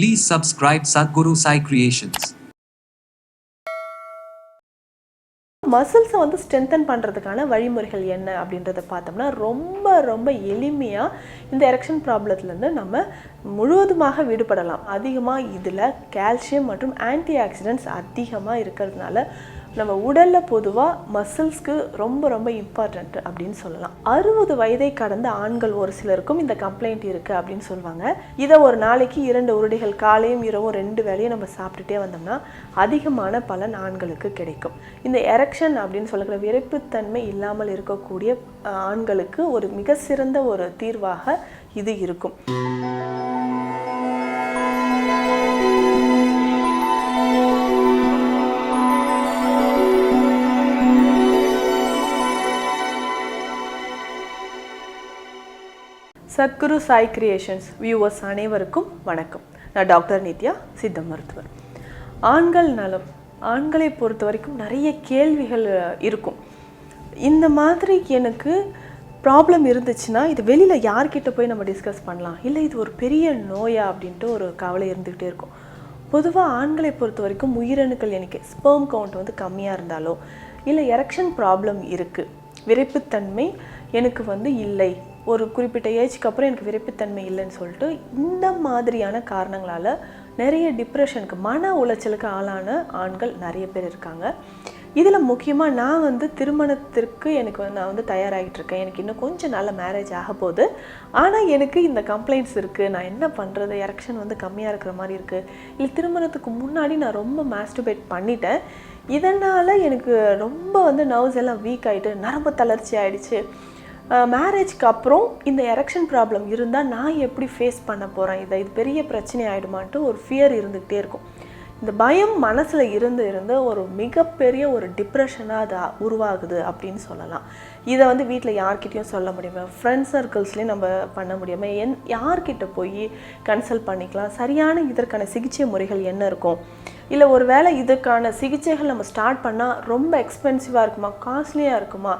Please subscribe Sadhguru Sai Creations. மசில்ஸை வந்து strengthen பண்ணுறதுக்கான வழிமுறைகள் என்ன அப்படின்றத பார்த்தோம்னா ரொம்ப ரொம்ப எளிமையாக இந்த எரெக்ஷன் ப்ராப்ளத்துலேருந்து நம்ம முழுவதுமாக விடுபடலாம் அதிகமாக இதில் கால்சியம் மற்றும் ஆன்டி ஆக்சிடென்ட்ஸ் அதிகமாக இருக்கிறதுனால நம்ம உடலில் பொதுவாக மசில்ஸ்க்கு ரொம்ப ரொம்ப இம்பார்ட்டண்ட் அப்படின்னு சொல்லலாம். அறுபது வயதை கடந்த ஆண்கள் ஒரு சிலருக்கும் இந்த கம்ப்ளைண்ட் இருக்குது அப்படின்னு சொல்லுவாங்க. இதை ஒரு நாளைக்கு இரண்டு உருடைகள் காலையும் இரவும் ரெண்டு வேளையும் நம்ம சாப்பிட்டுட்டே வந்தோம்னா அதிகமான பலன் ஆண்களுக்கு கிடைக்கும். இந்த எரெக்ஷன் அப்படின்னு சொல்லக்கிற விரைப்புத்தன்மை இல்லாமல் இருக்கக்கூடிய ஆண்களுக்கு ஒரு மிக சிறந்த ஒரு தீர்வாக இது இருக்கும். சத்குரு சாய் கிரியேஷன்ஸ் வியூவர்ஸ் அனைவருக்கும் வணக்கம். நான் டாக்டர் நித்யா சித்த மருத்துவர். ஆண்கள் நலம் ஆண்களை பொறுத்த வரைக்கும் நிறைய கேள்விகள் இருக்கும். இந்த மாதிரி எனக்கு ப்ராப்ளம் இருந்துச்சுன்னா இது வெளியில் யார்கிட்ட போய் நம்ம டிஸ்கஸ் பண்ணலாம்? இல்லை இது ஒரு பெரிய நோயா அப்படின்ட்டு ஒரு கவலை இருந்துக்கிட்டே இருக்கும். பொதுவாக ஆண்களை பொறுத்த வரைக்கும் உயிரணுக்கள் எண்ணிக்கை ஸ்பெர்ம் கவுண்ட் வந்து கம்மியாக இருந்தாலோ இல்லை எரெக்ஷன் ப்ராப்ளம் இருக்குது விரைப்புத்தன்மை எனக்கு வந்து இல்லை ஒரு குறிப்பிட்ட ஏஜ்க்கு அப்புறம் எனக்கு விருப்பத்தன்மை இல்லைன்னு சொல்லிட்டு இந்த மாதிரியான காரணங்களால் நிறைய டிப்ரெஷனுக்கு மன உளைச்சலுக்கு ஆளான ஆண்கள் நிறைய பேர் இருக்காங்க. இதில் முக்கியமாக நான் வந்து திருமணத்திற்கு எனக்கு வந்து நான் வந்து தயாராகிட்டு இருக்கேன். எனக்கு இன்னும் கொஞ்சம் நல்ல மேரேஜ் ஆக போகுது. ஆனால் எனக்கு இந்த கம்ப்ளைண்ட்ஸ் இருக்குது நான் என்ன பண்ணுறது எரக்ஷன் வந்து கம்மியாக இருக்கிற மாதிரி இருக்குது இல்லை திருமணத்துக்கு முன்னாடி நான் ரொம்ப மாஸ்டுபேட் பண்ணிட்டேன். இதனால் எனக்கு ரொம்ப வந்து நர்வ்ஸ் எல்லாம் வீக் ஆகிட்டு நரம்பு தளர்ச்சி ஆகிடுச்சு மேரேஜ்க்கு அப்புறம் இந்த எரெக்ஷன் ப்ராப்ளம் இருந்தால் நான் எப்படி ஃபேஸ் பண்ண போகிறேன் இதை இது பெரிய பிரச்சனை ஆகிடுமான்ட்டு ஒரு ஃபியர் இருந்துக்கிட்டே இருக்கும். இந்த பயம் மனசில் இருந்து இருந்து ஒரு மிகப்பெரிய ஒரு டிப்ரெஷனாக அது உருவாகுது அப்படின்னு சொல்லலாம். இதை வந்து வீட்டில் யார்கிட்டையும் சொல்ல முடியுமா ஃப்ரெண்ட்ஸ் சர்க்கிள்ஸ்லேயும் நம்ம பண்ண முடியாமல் என் யார்கிட்ட போய் கன்சல்ட் பண்ணிக்கலாம். சரியான இதற்கான சிகிச்சை முறைகள் என்ன இருக்கும்? இல்லை ஒரு வேளை இதுக்கான சிகிச்சைகள் நம்ம ஸ்டார்ட் பண்ணால் ரொம்ப எக்ஸ்பென்சிவாக இருக்குமா? காஸ்ட்லியாக இருக்குமா?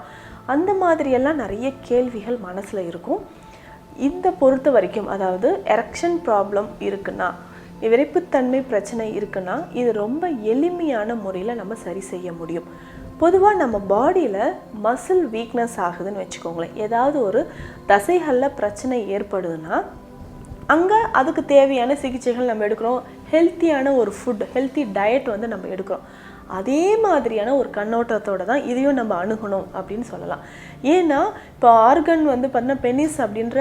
அந்த மாதிரியெல்லாம் நிறைய கேள்விகள் மனசில் இருக்கும். இந்த பொறுத்த வரைக்கும் அதாவது எரக்ஷன் ப்ராப்ளம் இருக்குன்னா விரைப்புத்தன்மை பிரச்சனை இருக்குன்னா இது ரொம்ப எளிமையான முறையில் நம்ம சரி செய்ய முடியும். பொதுவாக நம்ம பாடியில் மசில் வீக்னஸ் ஆகுதுன்னு வச்சுக்கோங்களேன். ஏதாவது ஒரு தசைகளில் பிரச்சனை ஏற்படுதுன்னா அங்கே அதுக்கு தேவையான சிகிச்சைகள் நம்ம எடுக்கிறோம். ஹெல்த்தியான ஒரு ஃபுட் ஹெல்த்தி டயட் வந்து நம்ம எடுக்கிறோம். அதே மாதிரியான ஒரு கண்ணோட்டத்தோட தான் இதையும் நம்ம அணுகணும் அப்படின்னு சொல்லலாம். ஏன்னா இப்போ ஆர்கன் வந்து பார்த்தீங்கன்னா பெனிஸ் அப்படின்ற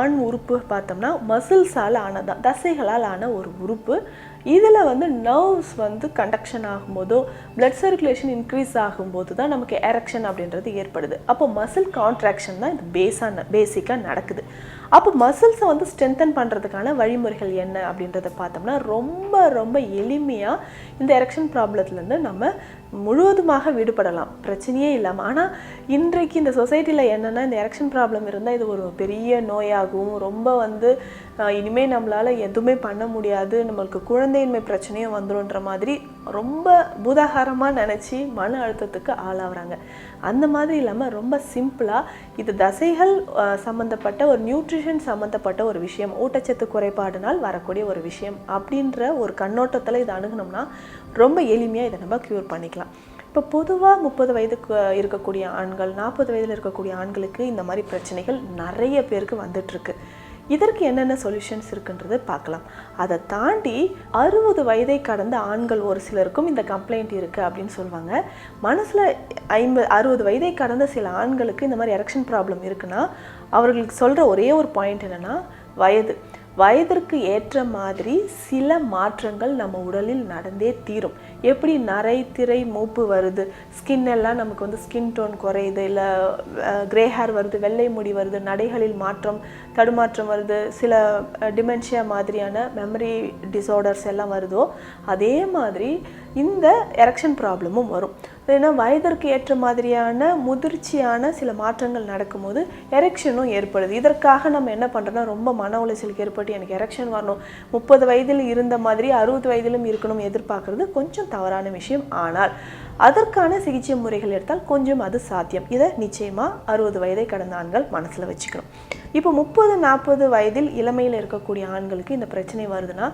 ஆண் உறுப்பு பார்த்தோம்னா மசில்ஸால் ஆனதான் தசைகளால் ஆன ஒரு உறுப்பு. இதில் வந்து நர்வ்ஸ் வந்து கண்டக்ஷன் ஆகும்போதோ பிளட் சர்க்குலேஷன் இன்க்ரீஸ் ஆகும்போது தான் நமக்கு எரெக்ஷன் அப்படின்றது ஏற்படுது. அப்போ மசில் கான்ட்ராக்ஷன் தான் இது பேஸாக பேசிக்காக நடக்குது. அப்போ மசில்ஸை வந்து ஸ்ட்ரென்தன் பண்ணுறதுக்கான வழிமுறைகள் என்ன அப்படின்றத பார்த்தோம்னா ரொம்ப ரொம்ப எளிமையாக இந்த எரெக்ஷன் ப்ராப்ளத்துலேருந்து நம்ம முழுவதுமாக விடுபடலாம். பிரச்சனையே இல்லாமல் ஆனால் இன்றைக்கு இந்த சொசைட்டியில் என்னென்னா இந்த எரெக்ஷன் ப்ராப்ளம் இருந்தால் இது ஒரு பெரிய நோயாகவும் ரொம்ப வந்து இனிமேல் நம்மளால் எதுவுமே பண்ண முடியாது. நம்மளுக்கு குழந்தையின்மை பிரச்சனையும் வந்துருன்ற மாதிரி ரொம்ப பூதாகாரமாக நினச்சி மன அழுத்தத்துக்கு ஆளாகிறாங்க. அந்த மாதிரி இல்லாமல் ரொம்ப சிம்பிளாக இது தசைகள் சம்மந்தப்பட்ட ஒரு நியூட்ரிஷன் சம்மந்தப்பட்ட ஒரு விஷயம். ஊட்டச்சத்து குறைபாடுனால் வரக்கூடிய ஒரு விஷயம் அப்படின்ற ஒரு கண்ணோட்டத்தில் இதை அணுகுனோம்னா ரொம்ப எளிமையாக இதை நம்ம க்யூர் பண்ணிக்கலாம். இப்போ பொதுவாக முப்பது வயதுக்கு இருக்கக்கூடிய ஆண்கள் நாற்பது வயதில் இருக்கக்கூடிய ஆண்களுக்கு இந்த மாதிரி பிரச்சனைகள் நிறைய பேருக்கு வந்துட்டுருக்கு இதற்கு என்னென்ன சொல்யூஷன்ஸ் இருக்குன்றது பார்க்கலாம். அதை தாண்டி அறுபது வயதை கடந்த ஆண்கள் ஒரு சிலருக்கும் இந்த கம்ப்ளைண்ட் இருக்குது அப்படின்னு சொல்லுவாங்க. மனசில் ஐம்பது அறுபது வயதை கடந்த சில ஆண்களுக்கு இந்த மாதிரி எரெக்ஷன் ப்ராப்ளம் இருக்குன்னா அவர்களுக்கு சொல்கிற ஒரே ஒரு பாயிண்ட் என்னென்னா வயது. வயதிற்கு ஏற்ற மாதிரி சில மாற்றங்கள் நம்ம உடலில் நடந்தே தீரும். எப்படி நரை திரை மூப்பு வருது? ஸ்கின் எல்லாம் நமக்கு வந்து ஸ்கின் டோன் குறையுது. இல்லை கிரே ஹேர் வருது வெள்ளை முடி வருது நடைகளில் மாற்றம் தடுமாற்றம் வருது. சில டிமென்ஷியா மாதிரியான மெமரி டிஸார்டர்ஸ் எல்லாம் வருதோ அதே மாதிரி இந்த எரெக்ஷன் ப்ராப்ளமும் வரும். ஏன்னா வயதிற்கு ஏற்ற மாதிரியான முதிர்ச்சியான சில மாற்றங்கள் நடக்கும்போது எரெக்ஷனும் ஏற்படுது. இதற்காக நம்ம என்ன பண்ணுறோன்னா ரொம்ப மன உளைச்சலுக்கு ஏற்பட்டு எனக்கு எரெக்ஷன் வரணும். முப்பது வயதில் இருந்த மாதிரி அறுபது வயதிலும் இருக்கணும் எதிர்பார்க்கறது கொஞ்சம் தவறான விஷயம் ஆனால் அதற்கான சிகிச்சை முறைகள் எடுத்தால் கொஞ்சம் அது சாத்தியம். இதை நிச்சயமாக அறுபது வயதை கடந்த ஆண்கள் மனசில் வச்சுக்கணும். இப்போ முப்பது நாற்பது வயதில் இளமையில் இருக்கக்கூடிய ஆண்களுக்கு இந்த பிரச்சனை வருதுன்னா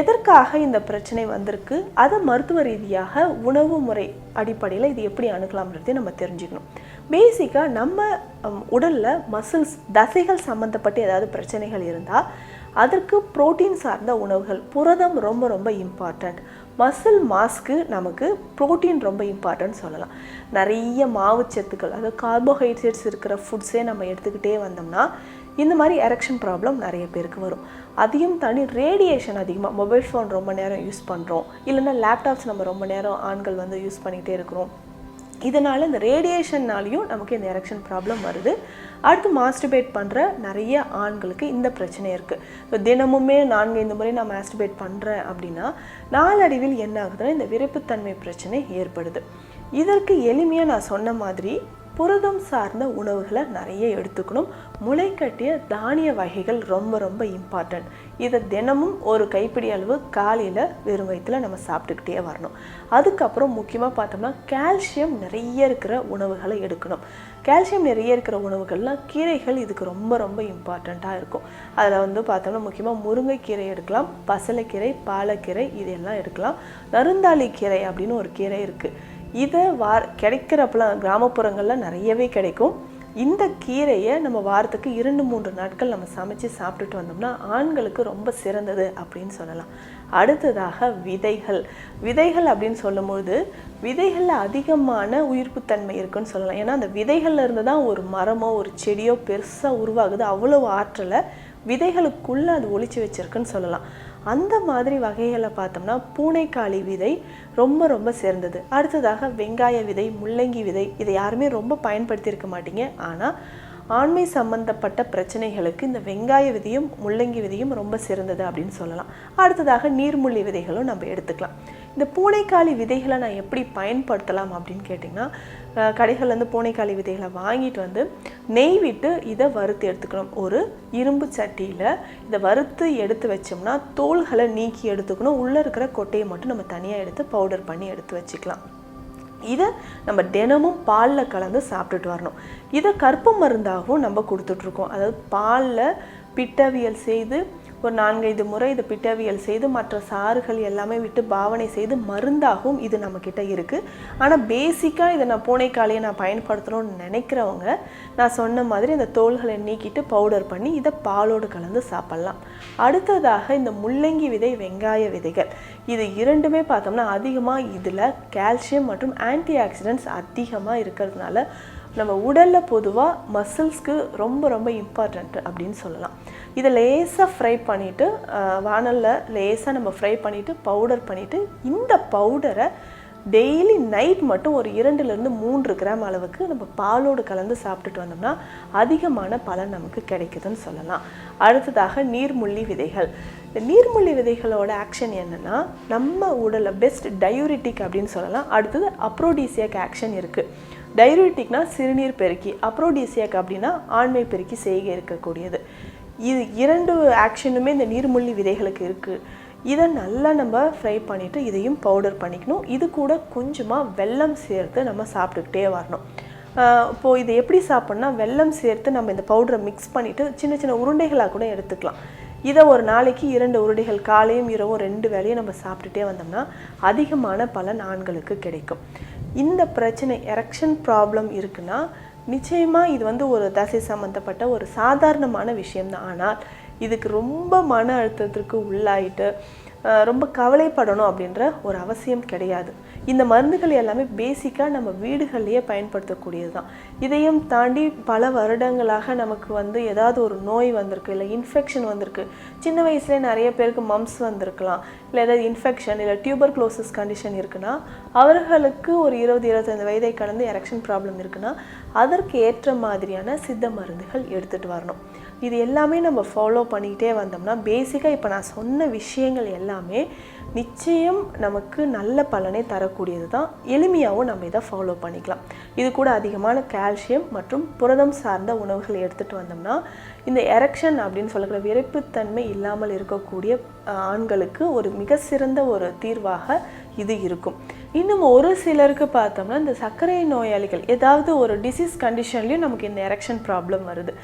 எதற்காக இந்த பிரச்சனை வந்திருக்கு? அதை மருத்துவ ரீதியாக உணவு முறை அடிப்படையில் இது எப்படி அணுகலாம்ன்றதையும் நம்ம தெரிஞ்சுக்கணும். பேசிக்காக நம்ம உடலில் மசில்ஸ் தசைகள் சம்மந்தப்பட்ட ஏதாவது பிரச்சனைகள் இருந்தால் அதற்கு புரோட்டீன் சார்ந்த உணவுகள் புரதம் ரொம்ப ரொம்ப இம்பார்ட்டண்ட் மசில் மாஸ்க்கு நமக்கு புரோட்டீன் ரொம்ப இம்பார்ட்டன்ட் சொல்லலாம். நிறைய மாவுச்சத்துக்கள் அதாவது கார்போஹைட்ரேட்ஸ் இருக்கிற ஃபுட்ஸே நம்ம எடுத்துக்கிட்டே வந்தோம்னா இந்த மாதிரி எரெக்ஷன் ப்ராப்ளம் நிறைய பேருக்கு வரும். அதையும் தாண்டி ரேடியேஷன் அதிகமாக மொபைல் ஃபோன் ரொம்ப நேரம் யூஸ் பண்ணுறோம் இல்லைன்னா லேப்டாப்ஸ் நம்ம ரொம்ப நேரம் ஆண்கள் வந்து யூஸ் பண்ணிகிட்டே இருக்கிறோம். இதனால் இந்த ரேடியேஷன்னாலையும் நமக்கு இந்த எரெக்ஷன் ப்ராப்ளம் வருது. அடுத்து மாஸ்டிபேட் பண்ணுற நிறைய ஆண்களுக்கு இந்த பிரச்சனை இருக்குது ஸோ தினமுமே நான்கு ஐந்து முறை நான் மாஸ்டிபேட் பண்ணுறேன் அப்படின்னா நாளடைவில் என்ன ஆகுதுன்னா இந்த விருப்பத்தன்மை பிரச்சனை ஏற்படுது. இதற்கு எளிமையாக நான் சொன்ன மாதிரி புரதம் சார்ந்த உணவுகளை நிறைய எடுத்துக்கணும். முளைக்கட்டிய தானிய வகைகள் ரொம்ப ரொம்ப இம்பார்ட்டன்ட் இதை தினமும் ஒரு கைப்பிடி அளவு காலையில் வெறும் வயிற்றுல நம்ம சாப்பிட்டுக்கிட்டே வரணும். அதுக்கப்புறம் முக்கியமாக பார்த்தோம்னா கால்சியம் நிறைய இருக்கிற உணவுகளை எடுக்கணும். கால்சியம் நிறைய இருக்கிற உணவுகள்லாம் கீரைகள் இதுக்கு ரொம்ப ரொம்ப இம்பார்ட்டண்ட்டாக இருக்கும். அதில் வந்து பார்த்தோம்னா முக்கியமாக முருங்கைக்கீரை எடுக்கலாம் பசலைக்கீரை பாலக்கீரை இதெல்லாம் எடுக்கலாம். நருந்தாளி கீரை அப்படின்னு ஒரு கீரை இருக்குது இதை வார் கிடைக்கிறப்பெல்லாம் கிராமப்புறங்களில் நிறையவே கிடைக்கும். இந்த கீரையை நம்ம வாரத்துக்கு இரண்டு மூன்று நாட்கள் நம்ம சமைச்சு சாப்பிட்டுட்டு வந்தோம்னா ஆண்களுக்கு ரொம்ப சிறந்தது அப்படின்னு சொல்லலாம். அடுத்ததாக விதைகள். விதைகள் அப்படின்னு சொல்லும்போது விதைகளில் அதிகமான உயிர்ப்புத்தன்மை இருக்குன்னு சொல்லலாம். ஏன்னா அந்த விதைகள்ல இருந்து தான் ஒரு மரமோ ஒரு செடியோ பெருசாக உருவாகுது. அவ்வளோ ஆற்றலை விதைகளுக்குள்ளே அது ஒழிச்சு வச்சிருக்குன்னு சொல்லலாம். அந்த மாதிரி வகைகளை பார்த்தோம்னா பூனைக்காளி விதை ரொம்ப ரொம்ப சிறந்தது. அடுத்ததாக வெங்காய விதை முள்ளங்கி விதை இதை யாருமே ரொம்ப பயன்படுத்தியிருக்க மாட்டீங்க. ஆனால் ஆண்மை சம்பந்தப்பட்ட பிரச்சனைகளுக்கு இந்த வெங்காய விதையும் முள்ளங்கி விதையும் ரொம்ப சிறந்தது அப்படின்னு சொல்லலாம். அடுத்ததாக நீர்முள்ளி விதைகளும் நம்ம எடுத்துக்கலாம். இந்த பூனைக்காளி விதைகளை நான் எப்படி பயன்படுத்தலாம் அப்படின்னு கேட்டிங்கன்னா கடைகள்லேருந்து பூனைக்காளி விதைகளை வாங்கிட்டு வந்து நெய் விட்டு இதை வறுத்து எடுத்துக்கணும். ஒரு இரும்பு சட்டியில் இதை வறுத்து எடுத்து வச்சோம்னா தோல்களை நீக்கி எடுத்துக்கணும். உள்ளே இருக்கிற கொட்டையை மட்டும் நம்ம தனியாக எடுத்து பவுடர் பண்ணி எடுத்து வச்சுக்கலாம். இதை நம்ம தினமும் பாலில் கலந்து சாப்பிட்டுட்டு வரணும். இதை கற்ப மருந்தாகவும் நம்ம கொடுத்துட்ருக்கோம் அதாவது பாலில் பிட்டவியல் செய்து ஒரு நான்கைந்து முறை இது பிட்டவியல் செய்து மற்ற சாறுகள் எல்லாமே விட்டு பாவனை செய்து மருந்தாகவும் இது நம்மக்கிட்ட இருக்குது ஆனால் பேசிக்காக இதை நான் பூனைக்காலையை நான் பயன்படுத்தணும்னு நினைக்கிறவங்க நான் சொன்ன மாதிரி இந்த தோள்களை நீக்கிட்டு பவுடர் பண்ணி இதை பாலோடு கலந்து சாப்பிட்லாம். அடுத்ததாக இந்த முள்ளங்கி விதை வெங்காய விதைகள். இது இரண்டுமே பார்த்தோம்னா அதிகமாக இதில் கால்சியம் மற்றும் ஆன்டி ஆக்சிடென்ட்ஸ் அதிகமாக இருக்கிறதுனால நம்ம உடலில் பொதுவாக மசில்ஸ்க்கு ரொம்ப ரொம்ப இம்பார்ட்டண்ட் அப்படின்னு சொல்லலாம். இதை லேசாக ஃப்ரை பண்ணிவிட்டு வானலில் லேசாக நம்ம ஃப்ரை பண்ணிவிட்டு பவுடர் பண்ணிவிட்டு இந்த பவுடரை டெய்லி நைட் மட்டும் ஒரு இரண்டுலேருந்து மூன்று கிராம் அளவுக்கு நம்ம பாலோடு கலந்து சாப்பிட்டுட்டு வந்தோம்னா அதிகமான பலன் நமக்கு கிடைக்குதுன்னு சொல்லலாம். அடுத்ததாக நீர்முள்ளி விதைகள். இந்த நீர்முள்ளி விதைகளோட ஆக்ஷன் என்னென்னா நம்ம உடலை பெஸ்ட் டயூரிட்டிக் அப்படின்னு சொல்லலாம். அடுத்தது அப்ரோடீசியாக் ஆக்ஷன் இருக்குது டையூரிட்டிக்னா சிறுநீர் பெருக்கி அப்ரோடீசியாக் அப்படின்னா ஆண்மை பெருக்கி செய்க இருக்கக்கூடியது. இது இரண்டு ஆக்ஷனுமே இந்த நீர்முள்ளி விதைகளுக்கு இருக்குது இதை நல்லா நம்ம ஃப்ரை பண்ணிவிட்டு இதையும் பவுடர் பண்ணிக்கணும். இது கூட கொஞ்சமாக வெல்லம் சேர்த்து நம்ம சாப்பிட்டுக்கிட்டே வரணும். இப்போது இதை எப்படி சாப்பிட்னா வெல்லம் சேர்த்து நம்ம இந்த பவுடரை மிக்ஸ் பண்ணிவிட்டு சின்ன சின்ன உருண்டைகளாக கூட எடுத்துக்கலாம். இதை ஒரு நாளைக்கு இரண்டு உருண்டைகள் காலையும் இரவும் ரெண்டு வேளையும் நம்ம சாப்பிட்டுட்டே வந்தோம்னா அதிகமான பலன் ஆண்களுக்கு கிடைக்கும். இந்த பிரச்சனை எரெக்ஷன் ப்ராப்ளம் இருக்குன்னா நிச்சயமாக இது வந்து ஒரு தசை சம்மந்தப்பட்ட ஒரு சாதாரணமான விஷயம்தான். ஆனால் இதுக்கு ரொம்ப மன அழுத்தத்திற்கு உள்ளாயிட்டு ரொம்ப கவலைப்படணும் அப்படின்ற ஒரு அவசியம் கிடையாது. இந்த மருந்துகள் எல்லாமே பேசிக்காக நம்ம வீடுகள்லேயே பயன்படுத்தக்கூடியது தான் இதையும் தாண்டி பல வருடங்களாக நமக்கு வந்து ஏதாவது ஒரு நோய் வந்திருக்கு இல்லை இன்ஃபெக்ஷன் வந்திருக்கு. சின்ன வயசுலேயே நிறைய பேருக்கு மம்ஸ் வந்திருக்கலாம். இல்லை ஏதாவது இன்ஃபெக்ஷன் இல்லை டியூபர் க்ளோசஸ் கண்டிஷன் இருக்குன்னா அவர்களுக்கு ஒரு இருபது இருபத்தைந்து வயதை கடந்து எரெக்ஷன் ப்ராப்ளம் இருக்குன்னா அதற்கு ஏற்ற மாதிரியான சித்த மருந்துகள் எடுத்துகிட்டு வரணும். இது எல்லாமே நம்ம ஃபாலோ பண்ணிக்கிட்டே வந்தோம்னா பேசிக்காக இப்போ நான் சொன்ன விஷயங்கள் எல்லாமே நிச்சயம் நமக்கு நல்ல பலனை தரக்கூடியது தான் எளிமையாகவும் நம்ம இதை ஃபாலோ பண்ணிக்கலாம். இது கூட அதிகமான கால்சியம் மற்றும் புரதம் சார்ந்த உணவுகளை எடுத்துகிட்டு வந்தோம்னா இந்த எரக்ஷன் அப்படின்னு சொல்லக்கூடிய விரைப்புத்தன்மை இல்லாமல் இருக்கக்கூடிய ஆண்களுக்கு ஒரு மிக சிறந்த ஒரு தீர்வாக இது இருக்கும். இன்னும் ஒரு சிலருக்கு பார்த்தோம்னா இந்த சர்க்கரை நோயாளிகள் ஏதாவது ஒரு டிசீஸ் கண்டிஷன்லேயும் நமக்கு இந்த எரக்ஷன் ப்ராப்ளம் வருது.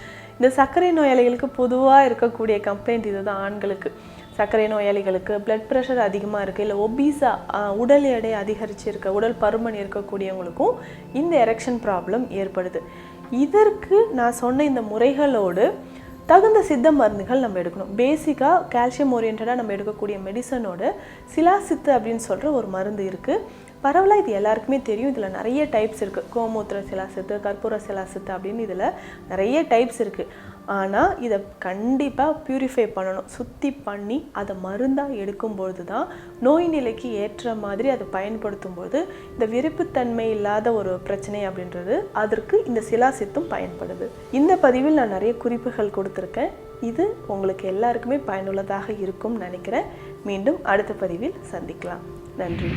இந்த சர்க்கரை நோயாளிகளுக்கு பொதுவாக இருக்கக்கூடிய கம்ப்ளைண்ட் இதுதான் ஆண்களுக்கு. சர்க்கரை நோயாளிகளுக்கு பிளட் ப்ரெஷர் அதிகமாக இருக்குது இல்லை ஒபீஸா உடல் எடை அதிகரிச்சிருக்க உடல் பருமன் இருக்கக்கூடியவங்களுக்கும் இந்த எரெக்ஷன் ப்ராப்ளம் ஏற்படுது. இதற்கு நான் சொன்ன இந்த முறைகளோடு தகுந்த சித்த மருந்துகள் நம்ம எடுக்கணும். பேசிக்காக கால்சியம் ஓரியன்டாக நம்ம எடுக்கக்கூடிய மெடிசனோட சிலாசித்து அப்படின்னு சொல்கிற ஒரு மருந்து இருக்குது பரவலாக இது எல்லாருக்குமே தெரியும். இதில் நிறைய டைப்ஸ் இருக்குது கோமூத்திர சிலாசத்து கற்பூர சிலாசத்து அப்படின்னு இதில் நிறைய டைப்ஸ் இருக்குது ஆனால் இதை கண்டிப்பாக பியூரிஃபை பண்ணணும். சுத்தி பண்ணி அதை மருந்தாக எடுக்கும்பொழுது தான் நோய் நிலைக்கு ஏற்ற மாதிரி அதை பயன்படுத்தும் போது இந்த விருப்புத்தன்மை இல்லாத ஒரு பிரச்சனை அப்படின்றது அதற்கு இந்த சிலாசித்தும் பயன்படுது. இந்த பதிவில் நான் நிறைய குறிப்புகள் கொடுத்துருக்கேன். இது உங்களுக்கு எல்லாருக்குமே பயனுள்ளதாக இருக்கும்னு நினைக்கிறேன். மீண்டும் அடுத்த பதிவில் சந்திக்கலாம். நன்றி.